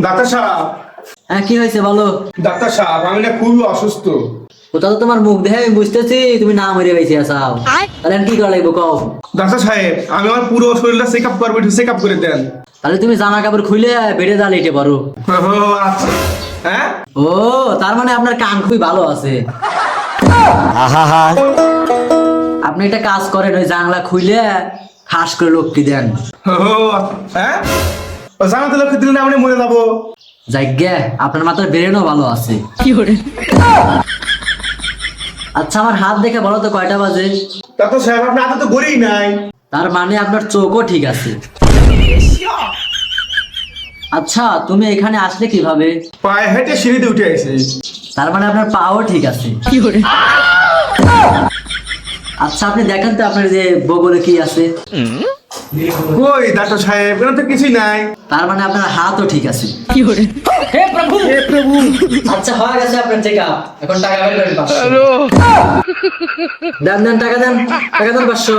Doctor সাহেব। হ্যাঁ কি হয়েছে বলো? ডাক্তার সাহেব আমি না খুবই অসুস্থ। কোথাও তো তোমার মুখ দেখে আমি বুঝতেছি তুমি না মরে বেঁচে আসাও। তাহলে কি করা লাগবো কও? ডাক্তার সাহেব আমি আমার পুরো শরীরটা চেক আপ করব চেক আপ করে দেন। তাহলে তুমি জামা কাপড় খুলে বেড়ে যা লেটে পারো ও আচ্ছা। হ্যাঁ? ও তার মানে আপনার কান খুবই ভালো আছে। আপনি একটা কাজ করেন ওই জানলা খুলে খাস করে লোকটি দেন। হ্যাঁ? ও জানাতে লোক দিলে না আমি মরে যাব। আপনার মাথার ব্রেনও ভালো আছে। আচ্ছা আমার হাত দেখে বলো তো কয়টা বাজে? ডাক্তার সাহেব আপনি হাতে তো গড়েই নাই। তার মানে আপনার চোখও ঠিক আছে। আচ্ছা তুমি এখানে আসলে কীভাবে? পায়ে হেঁটে সিঁড়িতে উঠে এসে তার মানে আপনার পাও ঠিক আছে। আচ্ছা আপনি দেখেন তো আপনার যে বগলে কি আছে। কই ডাক্তার সাহেব এখানে তো কিছুই নাই। তার মানে আপনার হাতও ঠিক আছে। কি করে? হে প্রভু! হে প্রভু! আচ্ছা হয়ে গেছে আপনার চেক আপ এখন টাকা বের করেন পাঁচশো। দেন দেন টাকা দেন। টাকা দেন পাঁচশো।